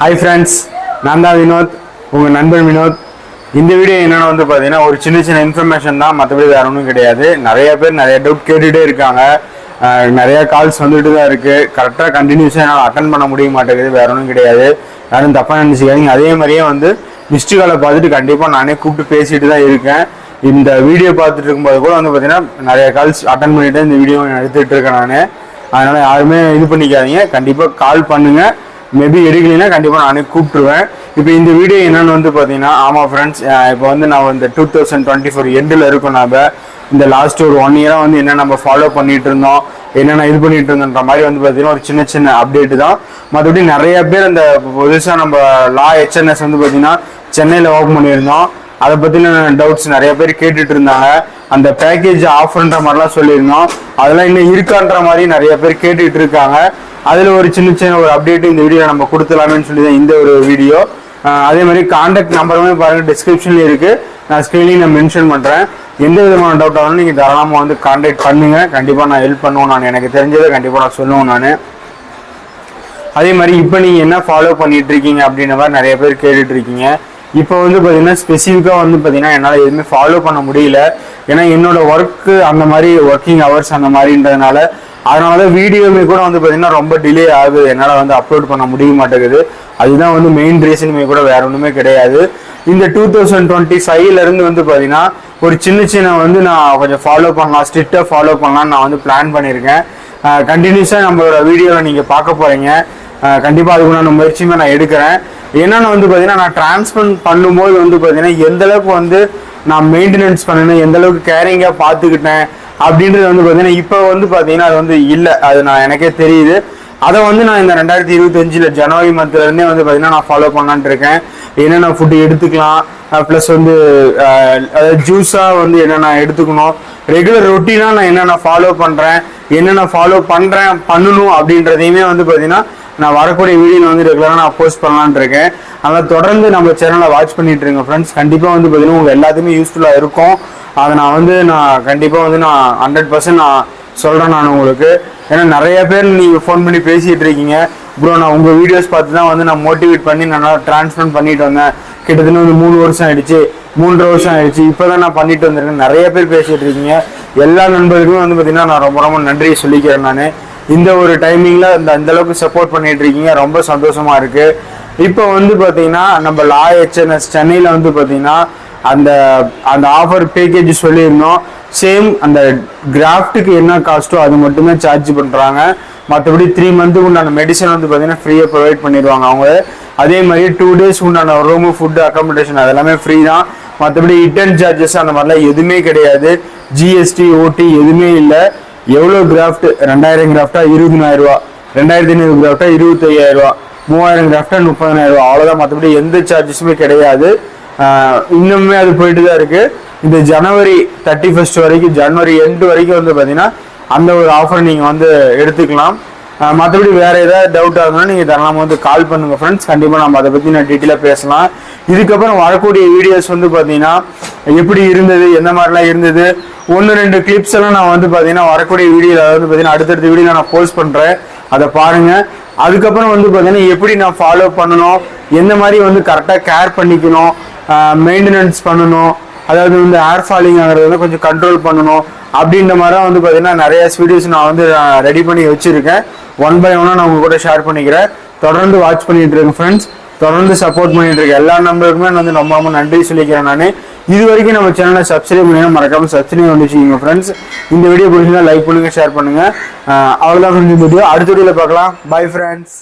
Hi friends நான் தான் வினோத் உங்கள் நண்பன் வினோத். இந்த வீடியோ என்னென்ன வந்து பார்த்தீங்கன்னா ஒரு சின்ன சின்ன இன்ஃபர்மேஷன் தான் மற்றபடி வேறு ஒன்றும் கிடையாது. நிறைய பேர் நிறைய டவுட் கேட்டுகிட்டே இருக்காங்க. நிறையா நிறைய கால்ஸ் வந்துட்டு தான் இருக்குது கரெக்டாக கண்டினியூஸாக என்னால் அட்டன் பண்ண முடிய மாட்டேங்குது. வேற ஒன்றும் கிடையாது. யாரும் தப்பாக நினச்சிக்காதீங்க. அதே மாதிரியே வந்து மிஸ்டு காலை பார்த்துட்டு கண்டிப்பாக நானே கூப்பிட்டு பேசிட்டு தான் இருக்கேன். இந்த வீடியோ பார்த்துட்டு இருக்கும்போது கூட வந்து பார்த்தீங்கன்னா நிறைய கால்ஸ் அட்டன் பண்ணிவிட்டு இந்த வீடியோ எடுத்துகிட்டு இருக்கேன் நான். அதனால் யாருமே இது பண்ணிக்காதீங்க. கண்டிப்பாக கால் பண்ணுங்கள் மேபி எடுக்கலைன்னா கண்டிப்பாக நானே கூப்பிட்டுருவேன். இப்போ இந்த வீடியோ என்னென்னு வந்து பார்த்தீங்கன்னா ஆமாம் ஃப்ரெண்ட்ஸ் இப்போ வந்து நான் இந்த டூ தௌசண்ட் டுவெண்ட்டி ஃபோர் எண்டில் இருக்கோம் நம்ம இந்த லாஸ்ட் ஒரு ஒன் இயராக வந்து என்ன நம்ம ஃபாலோ பண்ணிட்டு இருந்தோம் என்னென்ன இது பண்ணிட்டு இருந்தோன்ற மாதிரி வந்து பார்த்தீங்கன்னா ஒரு சின்ன சின்ன அப்டேட் தான். மற்றபடி நிறைய பேர் அந்த புதுசாக நம்ம லா ஹெச்என்எஸ் வந்து பார்த்தீங்கன்னா சென்னையில் ஓப்பன் பண்ணியிருந்தோம். அதை பற்றின டவுட்ஸ் நிறைய பேர் கேட்டுட்டு இருந்தாங்க. அந்த பேக்கேஜ் ஆஃபர்ன்ற மாதிரிலாம் சொல்லியிருந்தோம். அதெல்லாம் இன்னும் இருக்கான்ற மாதிரி நிறைய பேர் கேட்டுட்டு இருக்காங்க. அதில் ஒரு சின்ன சின்ன ஒரு அப்டேட் இந்த வீடியோ நம்ம கொடுத்துலாமேன்னு சொல்லி தான் இந்த ஒரு வீடியோ அதே மாதிரி காண்டாக்ட் நம்பருமே பாருங்கள் டிஸ்கிரிப்ஷன்ல இருக்குது நான் ஸ்க்ரீன்லையும் நான் மென்ஷன் பண்ணுறேன் எந்த விதமான டவுட் ஆனாலும் நீங்கள் தாராளமாக வந்து காண்டாக்ட் பண்ணுங்கள் கண்டிப்பாக நான் ஹெல்ப் பண்ணுவேன் நான். எனக்கு தெரிஞ்சதை கண்டிப்பாக நான் சொல்லுவேன் நான். அதே மாதிரி இப்போ நீங்கள் என்ன ஃபாலோ பண்ணிட்டு இருக்கீங்க அப்படின்ற மாதிரி நிறைய பேர் கேட்டுட்டு இருக்கீங்க. இப்போ வந்து பார்த்தீங்கன்னா ஸ்பெசிஃபிக்காக வந்து பார்த்தீங்கன்னா என்னால் எதுவுமே ஃபாலோ பண்ண முடியல. ஏன்னா என்னோட ஒர்க்கு அந்த மாதிரி ஒர்க்கிங் ஹவர்ஸ் அந்த மாதிரின்றதுனால அதனாலதான் தான் வீடியோமே கூட வந்து பார்த்தீங்கன்னா ரொம்ப டிலே ஆகுது. என்னால் வந்து அப்லோட் பண்ண முடிய மாட்டேங்குது. அதுதான் வந்து மெயின் ரீசனுமே கூட வேற ஒன்றுமே கிடையாது. இந்த டூ தௌசண்ட் டுவெண்ட்டி ஃபைவ்ல இருந்து வந்து பார்த்தீங்கன்னா ஒரு சின்ன சின்ன வந்து நான் கொஞ்சம் ஃபாலோ பண்ணலாம் ஸ்ட்ரிக்டாக ஃபாலோ பண்ணலாம்னு நான் வந்து பிளான் பண்ணியிருக்கேன். கண்டினியூஸாக நம்மளோட வீடியோவில் நீங்கள் பார்க்க போகிறீங்க கண்டிப்பாக அதுக்குண்டான முயற்சியுமே நான் எடுக்கிறேன். என்னென்னு வந்து பார்த்தீங்கன்னா நான் டிரான்ஸ்பர் பண்ணும்போது வந்து பார்த்தீங்கன்னா எந்த அளவுக்கு வந்து நான் மெயின்டெனன்ஸ் பண்ணணும் எந்த அளவுக்கு கேரிங்காக பார்த்துக்கிட்டேன் அப்படின்றது வந்து பார்த்தீங்கன்னா இப்போ வந்து பார்த்தீங்கன்னா அது வந்து இல்லை. அது நான் எனக்கே தெரியுது. அதை வந்து நான் இந்த ரெண்டாயிரத்தி இருபத்தஞ்சில் ஜனவரி மந்த்லேருந்தே வந்து பார்த்தீங்கன்னா நான் ஃபாலோ பண்ணலான்ட்டு இருக்கேன். என்னென்ன ஃபுட்டு எடுத்துக்கலாம். ப்ளஸ் வந்து அதாவது ஜூஸாக வந்து என்னென்ன எடுத்துக்கணும். ரெகுலர் ரொட்டீனாக நான் என்னென்ன ஃபாலோ பண்ணுறேன் என்னென்ன ஃபாலோ பண்ணுறேன் பண்ணணும் அப்படின்றதையுமே வந்து பார்த்தீங்கன்னா நான் வரக்கூடிய வீடியோவில் வந்து ரெகுலராக நான் போஸ்ட் பண்ணலான் இருக்கேன். அதனால் தொடர்ந்து நம்ம சேனலை வாட்ச் பண்ணிட்டு இருங்க ஃப்ரெண்ட்ஸ் கண்டிப்பாக வந்து பார்த்தீங்கன்னா உங்களுக்கு எல்லாத்துக்குமே யூஸ்ஃபுல்லாக இருக்கும். அதை நான் வந்து நான் கண்டிப்பாக வந்து நான் ஹண்ட்ரட் பர்சன்ட் நான் சொல்கிறேன் நான் உங்களுக்கு. ஏன்னா நிறைய பேர் நீங்கள் ஃபோன் பண்ணி பேசிகிட்டு இருக்கீங்க. ப்ரோ நான் உங்கள் வீடியோஸ் பார்த்து தான் வந்து நான் மோட்டிவேட் பண்ணி நான் ட்ரான்ஸ்ஃபர் பண்ணிட்டு வந்தேன். கிட்டத்தட்ட வந்து மூணு வருஷம் ஆயிடுச்சு. மூன்று வருஷம் ஆயிடுச்சு. இப்போ தான் நான் பண்ணிட்டு வந்திருக்கேன். நிறைய பேர் பேசிகிட்டு இருக்கீங்க. எல்லா நண்பர்களுக்குமே வந்து பார்த்தீங்கன்னா நான் ரொம்ப ரொம்ப நன்றியை சொல்லிக்கிறேன் நான். இந்த ஒரு டைமிங்கில் இந்த அந்த அளவுக்கு சப்போர்ட் பண்ணிட்டு இருக்கீங்க. ரொம்ப சந்தோஷமாக இருக்குது இப்போ வந்து பார்த்தீங்கன்னா நம்ம லா ஹெச்என்எஸ் சென்னையில் வந்து பார்த்தீங்கன்னா அந்த அந்த ஆஃபர் பேக்கேஜ் சொல்லியிருந்தோம். சேம் அந்த கிராஃப்ட்டுக்கு என்ன காஸ்ட்டோ அது மட்டுமே சார்ஜ் பண்ணுறாங்க மற்றபடி த்ரீ மந்த்துக்கு உண்டான மெடிசன் வந்து பார்த்தீங்கன்னா ஃப்ரீயாக ப்ரொவைட் பண்ணிடுவாங்க அவங்க. அதே மாதிரி டூ டேஸ் உண்டான ரூமு ஃபுட்டு அக்காமடேஷன் அதெல்லாமே ஃப்ரீ தான். மற்றபடி ரிட்டர்ன் சார்ஜஸ் அந்த மாதிரிலாம் எதுவுமே கிடையாது. ஜிஎஸ்டி ஓடி எதுவுமே இல்லை. எவ்வளோ கிராஃப்ட் ரெண்டாயிரம் கிராஃப்டா இருபதினாயிரம் ரூபா. ரெண்டாயிரத்தி ஐநூறு கிராஃப்டா இருபத்தையாயிரம் ரூபா. மூவாயிரம் கிராஃப்டா முப்பதாயிரம் ரூபா. அவ்வளோதான் மற்றபடி எந்த சார்ஜஸுமே கிடையாது. இன்னுமே அது போயிட்டு தான் இருக்கு. இந்த ஜனவரி தேர்ட்டி ஃபர்ஸ்ட் வரைக்கும் ஜனவரி எண்டு வரைக்கும் வந்து பார்த்தீங்கன்னா அந்த ஒரு ஆஃபர் நீங்கள் வந்து எடுத்துக்கலாம். மற்றபடி வேற ஏதாவது டவுட் இருந்தாலும் நீங்கள் தரலாம் வந்து கால் பண்ணுங்க ஃப்ரெண்ட்ஸ் கண்டிப்பாக நம்ம அதை பற்றி நான் டீட்டெயிலாக பேசலாம். இதுக்கப்புறம் வரக்கூடிய வீடியோஸ் வந்து பார்த்தீங்கன்னா எப்படி இருந்தது எந்த மாதிரிலாம் இருந்தது ஒன்று ரெண்டு கிளிப்ஸ் எல்லாம் நான் வந்து பார்த்தீங்கன்னா வரக்கூடிய வீடியோவில் வந்து பார்த்தீங்கன்னா அடுத்தடுத்த வீடியோ நான் போஸ்ட் பண்ணுறேன் அதை பாருங்க. அதுக்கப்புறம் வந்து பார்த்தீங்கன்னா எப்படி நான் ஃபாலோ பண்ணணும் எந்த மாதிரி வந்து கரெக்டாக கேர் பண்ணிக்கணும் மெயின்டெனன்ஸ் பண்ணணும். அதாவது வந்து ஏர் ஃபாலிங் ஆகிறது வந்து கொஞ்சம் கண்ட்ரோல் பண்ணணும். அப்படின்ற மாதிரி தான் வந்து பார்த்தீங்கன்னா நிறைய வீடியோஸ் நான் வந்து ரெடி பண்ணி வச்சுருக்கேன். ஒன் பை ஒன்னாக நான் உங்கள் கூட ஷேர் பண்ணிக்கிறேன். தொடர்ந்து வாட்ச் பண்ணிகிட்டு இருக்கேன் ஃப்ரெண்ட்ஸ் தொடர்ந்து சப்போர்ட் பண்ணிட்டு இருக்கேன் எல்லா நம்பருக்குமே நான் வந்து ரொம்ப ரொம்ப நன்றி சொல்லிக்கிறேன் நான். இது வரைக்கும் நம்ம சேனலை சப்ஸ்கிரைப் பண்ணி மறக்காம சப்ஸ்கிரைப் பண்ணி வச்சுக்கோங்க ஃப்ரெண்ட்ஸ் இந்த வீடியோ பிடிச்சிருந்தா லைக் பண்ணுங்கள் ஷேர் பண்ணுங்கள் அவ்வளோதான் ஃப்ரெண்ட்ஸ் வீடியோ அடுத்த வீடியோவில் பார்க்கலாம். Bye friends